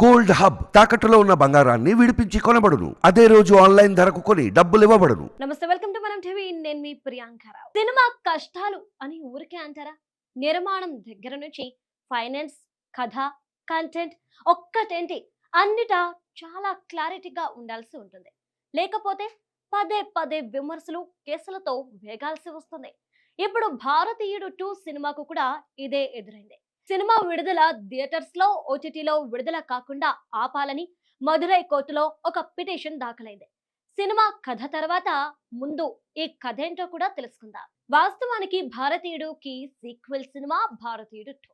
Gold hub తాకట్టులో ఉన్న బంగారాన్ని విడిపించి కొనబడును. అదే రోజు ఆన్లైన్ ధరకు కొని డబ్బులు ఇవ్వబడును. నమస్తే వెల్కమ్ టు మనం టీవీ. నేను మీ ప్రియాంకరావు సినిమా కష్టాలు అని ఊరికే అంటారా? నిర్మాణం దగ్గర నుంచి ఫైనాన్స్ కథ కంటెంట్ ఒక్కటేంటి? అన్నిటా చాలా క్లారిటీగా ఉండాల్సి ఉంటుంది. లేకపోతే పదే పదే విమర్శలు కేసులతో వేగాల్సి వస్తుంది. ఇప్పుడు భారతీయుడు టూ సినిమాకు కూడా ఇదే ఎదురైంది. సినిమా విడుదల థియేటర్స్లో ఓటీటీలో విడుదల కాకుండా ఆపాలని మధురై కోర్టులో ఒక పిటిషన్ దాఖలైంది. సినిమా కథ తర్వాత ముందు ఈ కథ ఏంటో కూడా తెలుసుకుందాం. వాస్తవానికి భారతీయుడుకి సీక్వెల్ సినిమా భారతీయుడు టూ.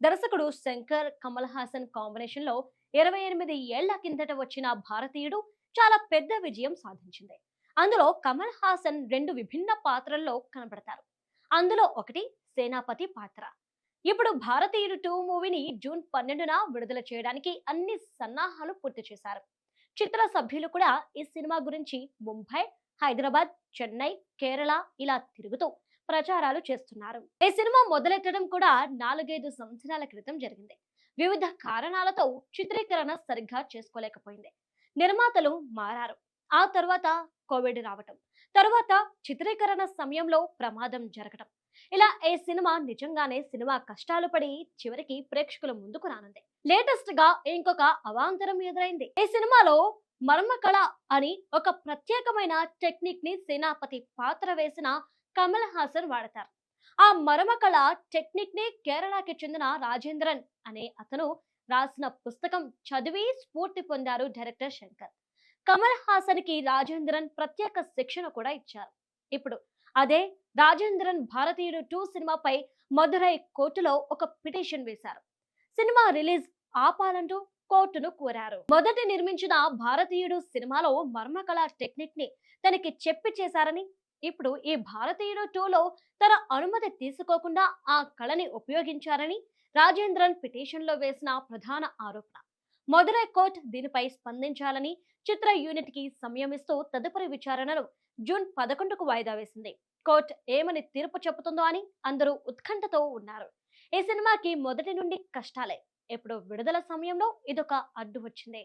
దర్శకుడు శంకర్ కమల్ హాసన్ కాంబినేషన్లో ఇరవై ఎనిమిది ఏళ్ళ కిందట వచ్చిన భారతీయుడు చాలా పెద్ద విజయం సాధించింది. అందులో కమల్ హాసన్ రెండు విభిన్న పాత్రల్లో కనబడతారు. అందులో ఒకటి సేనాపతి పాత్ర ఇప్పుడు భారతీయుడు టూ మూవీని జూన్ పన్నెండున విడుదల చేయడానికి అన్ని సన్నాహాలు పూర్తి చేశారు. చిత్ర సభ్యులు కూడా ఈ సినిమా గురించి ముంబై హైదరాబాద్ చెన్నై కేరళ ఇలా తిరుగుతూ ప్రచారాలు చేస్తున్నారు. ఈ సినిమా మొదలెట్టడం కూడా నాలుగైదు సంవత్సరాల క్రితం జరిగింది. వివిధ కారణాలతో చిత్రీకరణ సరిగ్గా చేసుకోలేకపోయింది. నిర్మాతలు మారారు. ఆ తర్వాత కోవిడ్ రావటం. తర్వాత చిత్రీకరణ సమయంలో ప్రమాదం జరగటం. ఇలా ఈ సినిమా నిజంగానే సినిమా కష్టాలు పడి చివరికి ప్రేక్షకుల ముందుకు రానుంది. లేటెస్ట్గా ఇంకొక అవాంతరం ఎదురైంది. ఈ సినిమాలో మర్మకళ అని ఒక ప్రత్యేకమైన టెక్నిక్ని సేనాపతి పాత్ర వేసిన కమల్ హాసన్ వాడతారు. ఆ మర్మకళ టెక్నిక్ని కేరళకి చెందిన రాజేంద్రన్ అనే అతను రాసిన పుస్తకం చదివి స్ఫూర్తి పొందారు డైరెక్టర్ శంకర్. కమల్ హాసన్కి రాజేంద్రన్ ప్రత్యేక శిక్షణ కూడా ఇచ్చారు. ఇప్పుడు అదే రాజేంద్రన్ భారతీయుడు టూ సినిమాపై మదురై కోర్టులో ఒక పిటిషన్ వేశారు. సినిమా రిలీజ్ ఆపాలంటూ కోర్టును కోరారు. మొదట నిర్మించిన భారతీయుడు సినిమాలో మర్మకళ టెక్నిక్ని తనకి చెప్పి చేశారని ఇప్పుడు ఈ భారతీయుడు టూలో తన అనుమతి తీసుకోకుండా ఆ కళని ఉపయోగించారని రాజేంద్రన్ పిటిషన్లో వేసిన ప్రధాన ఆరోపణ. మదురై కోర్టు దీనిపై స్పందించాలని చిత్ర యూనిట్కి సంయమిస్తూ తదుపరి విచారణను జూన్ పదకొండుకు వాయిదా వేసింది. కోర్ట్ ఏమని తీర్పు చెబుతుందో అని అందరూ ఉత్కంఠతో ఉన్నారు. ఈ సినిమాకి మొదటి నుండి కష్టాలే. ఎప్పుడు విడుదల సమయంలో ఇదొక అడ్డు వచ్చింది.